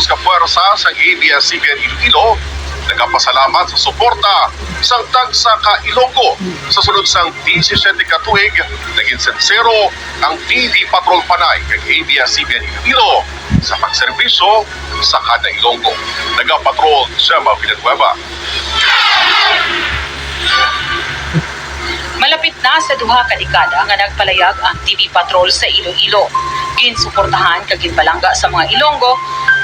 pulos ka puwersa sa ABS-CBN Iloilo nagapasalamat sa suporta sang tagsa ka Ilonggo sa sunod sang 17 ka tuig naging sensero ang TV Patrol Panay kag ABS-CBN Iloilo sa pagserbisyo sa kada Ilonggo. Nagapatrol Gemma Villanueva. Malapit na sa duha ka dekada nga nagpalayag ang TV Patrol sa Iloilo. Ginsuportahan kag ginbalangga sa mga Ilonggo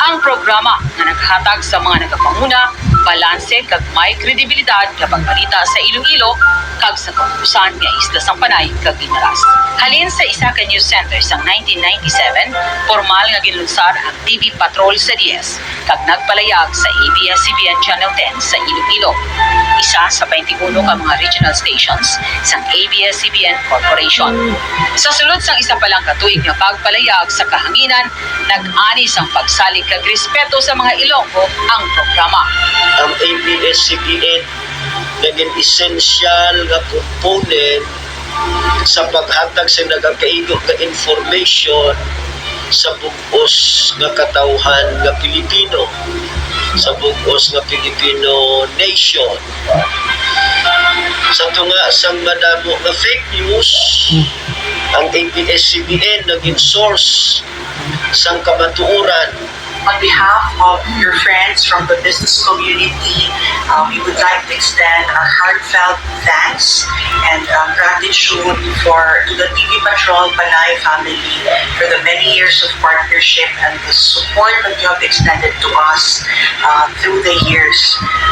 ang programa nga naghatag sa mga nagapanguna, balanse kag may kredibilidad kapag balita sa Iloilo kag sa kautusan nga Isla Sampanay kag Guimaras. Halin sa isa ka news center sa 1997, formal nga ginlunsad ang TV Patrol sa DS kag nagpalayag sa ABS-CBN Channel 10 sa Iloilo. Isa sa 21 ka mga regional stations sa ABS-CBN Corporation. Sa sulod sang isa pa lang katuig nga pagpalayag sa kahanginan, nag-ani sang pagsalig kag respeto sa mga Ilonggo ang programa. Ang ABS-CBN naging essential nga component sa paghatag sa nagakaigo nga information sa bugos nga katawhan nga Pilipino sa bugos nga Filipino nation. Sa tunga sang madamo nga fake news ang ABS-CBN naging source sang kamatuoran On behalf of your friends from the business community, uh, we would like to extend our heartfelt thanks and uh, gratitude for to the TV Patrol Panay family for the many years of partnership and the support that you have extended to us uh, through the years.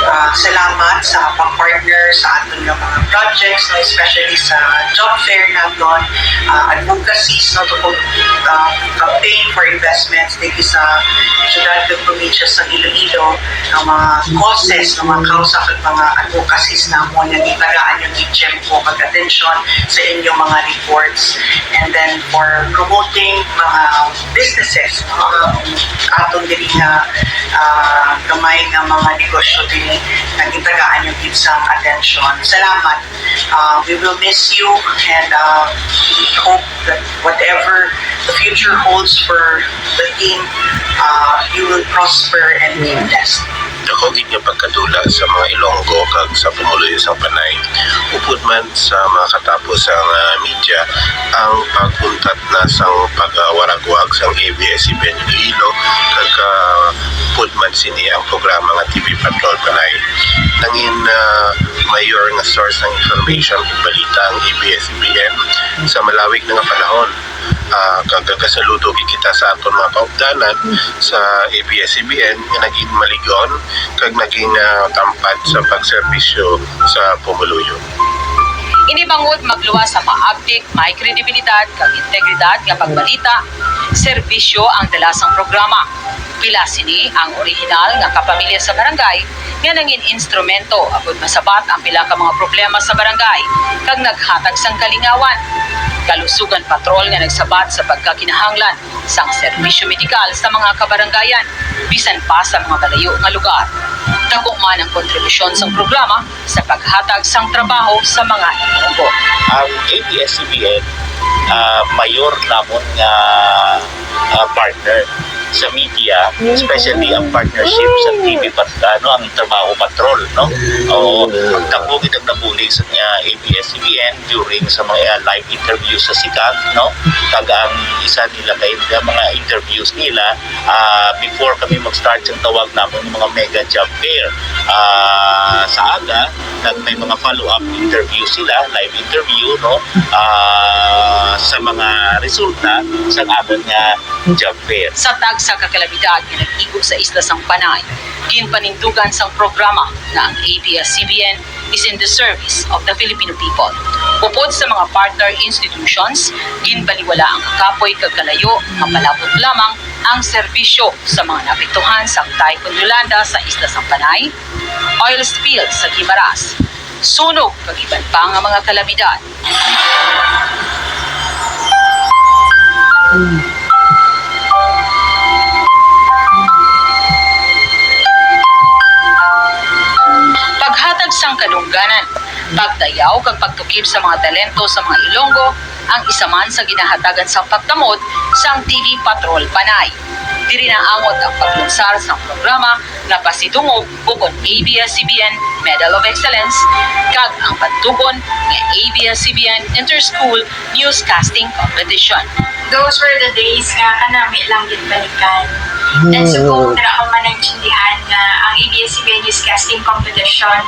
Uh, salamat sa pag-partner sa ating mga projects, no, especially sa job fair natin, uh, advocacies no, to uh, campaign for investments dito sa syudad ng probinsya sa Iloilo ang mga causes, ng mga kausa at mga advocacies na mo na itagaan yung GCHEM po pag attention sa inyong mga reports and then for promoting mga businesses mga atong dili na ah, gamay nga mga negosyo din na itagaan yung gibsang attention. Salamat. Ah, we will miss you and uh, we hope that whatever the future holds for the team, uh, you will prosper and be blessed. Dako gid nga pagkadula sa mga Ilonggo kag sa pumuluyo sa Panay. Upod man sa mga katapos sa uh, media ang pagpuntat na sang pagawaragwag sang ABS-CBN Iloilo kag uh, man sini ang programa nga TV Patrol Panay. Nangin uh, mayor nga source ng information balita ang ABS-CBN sa malawig nga panahon uh, kagagasaludo gid kita sa aton mga kaugdanan sa ABS-CBN nga naging maligon kag naging uh, tampad sa pagserbisyo sa pumuluyo. Inibangod magluwas sa maabdik, may kredibilidad, kag integridad nga pagbalita, serbisyo ang dalasang programa. Pila sini ang original nga kapamilya sa barangay nga nangin instrumento agud masabat ang pila ka mga problema sa barangay kag naghatag sang kalingawan. Kalusugan patrol nga nagsabat sa pagkakinahanglan sang serbisyo medikal sa mga kabarangayan bisan pa sa mga malayo nga lugar. Dako man ang kontribusyon sang programa sa paghatag sang trabaho sa mga Ilonggo. ang ABS-CBN uh, mayor namon nga uh, partner sa media, especially ang partnership sa TV pat ano ang trabaho patrol, no? O pagtabo kitang nabulig sa uh, ABS-CBN during sa mga uh, live interviews sa sikat, no? Kag ang isa nila kay mga interviews nila uh, before kami mag-start yung tawag namon yung mga mega job fair. Uh, sa aga, nag may mga follow-up interview sila, live interview, no? Ah, sa mga resulta sa amon nga job fair. sa tag sa kakalabidad nga nag-igo sa Isla Sang Panay. Ginpanindugan sang programa na ang ABS-CBN is in the service of the Filipino people. Upod sa mga partner institutions, ginbaliwala ang kakapoy kagkalayo, mapalabot lamang ang serbisyo sa mga napektuhan sa Typhoon Yolanda sa Isla Sang Panay, oil spill sa Guimaras, sunog kag iban pa nga mga kalabidad. Paghatag sang kadungganan, pagdayaw kag pagtukib sa mga talento sa mga Ilonggo ang isa man sa ginahatagan sang pagtamod sang TV Patrol Panay. Diri na amot ang paglunsar sa programa na pasidungog ukon ABS-CBN Medal of Excellence kag ang pagtugon nga ABS-CBN Inter-School Newscasting Competition. Those were the days nga kanami lang gid balikan. And so kung dira ko man naintindihan nga ang ABS-CBN Newscasting Competition,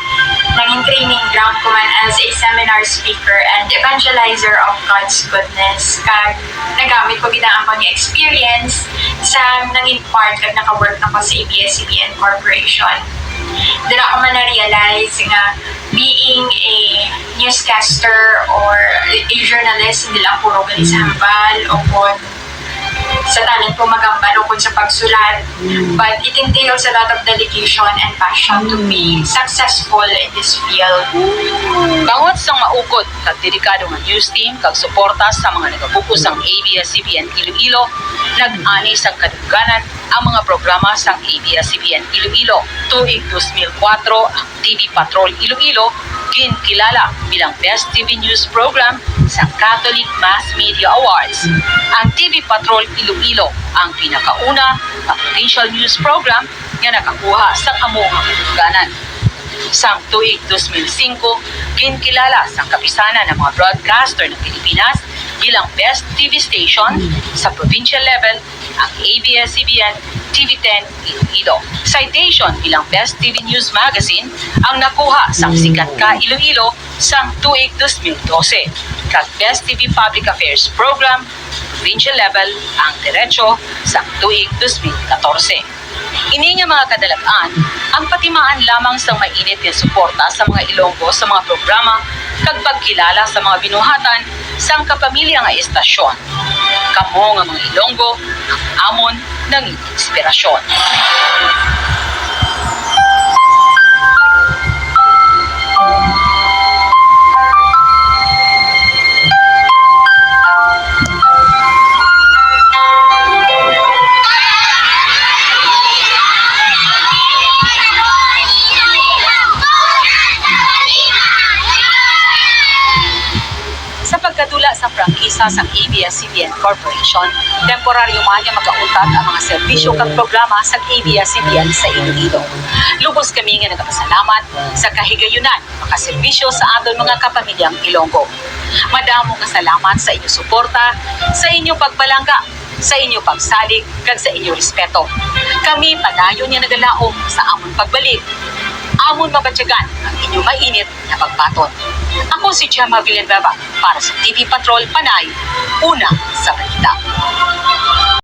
naging training ground ko man as a seminar speaker and evangelizer of God's goodness. Kag nagamit ko gid ang akong experience sa naging part kag naka-work ako sa ABS-CBN Corporation. Dira ko man na-realize nga being a newscaster or a journalist, hindi lang puro gali sa hambal o kung sa tanan ko magambal o kung sa pagsulat. But it entails a lot of dedication and passion to be successful in this field. Bangod sang maukod kag dedikado nga news team kag suporta sa mga nagabuko sang ABS-CBN Iloilo, nag-ani sang kaduganan ang mga programa sang ABS-CBN Iloilo. Tuig 2004, ang TV Patrol Iloilo ginkilala bilang Best TV News Program sa Catholic Mass Media Awards. Ang TV Patrol Iloilo ang pinakauna na provincial news program nga nakakuha sa among kaduganan sang tuig 2005, ginkilala sang kapisanan ng mga broadcaster ng Pilipinas bilang Best TV Station sa provincial level ang ABS-CBN TV10 Iloilo. Citation bilang Best TV News Magazine ang nakuha sang Sikat Ka Iloilo tuig 2012. Kag Best TV Public Affairs Program provincial level ang diretso sa tuig 2014. Ini nga mga kadalagaan, ang patimaan lamang sa mainit nga suporta sa mga Ilonggo sa mga programa kag pagkilala sa mga binuhatan sang kapamilya nga estasyon. Kamo nga mga Ilonggo, ang amon ng inspirasyon. Sa prangkisa sa ABS-CBN Corporation, temporaryo man nga magauntad ang mga serbisyo kag programa sa ABS-CBN sa Iloilo. Lubos kami nga nagapasalamat sa kahigayunan makaserbisyo sa aton mga kapamilyang Ilonggo. Madamo nga salamat sa inyong suporta, sa inyong pagbalangga, sa inyong pagsalig, kag sa inyong respeto. Kami padayon nga nagalaom sa amon pagbalik amon mabatyagan ang inyong mainit na pagbaton. Ako si Gemma Villanueva para sa TV Patrol Panay, una sa balita.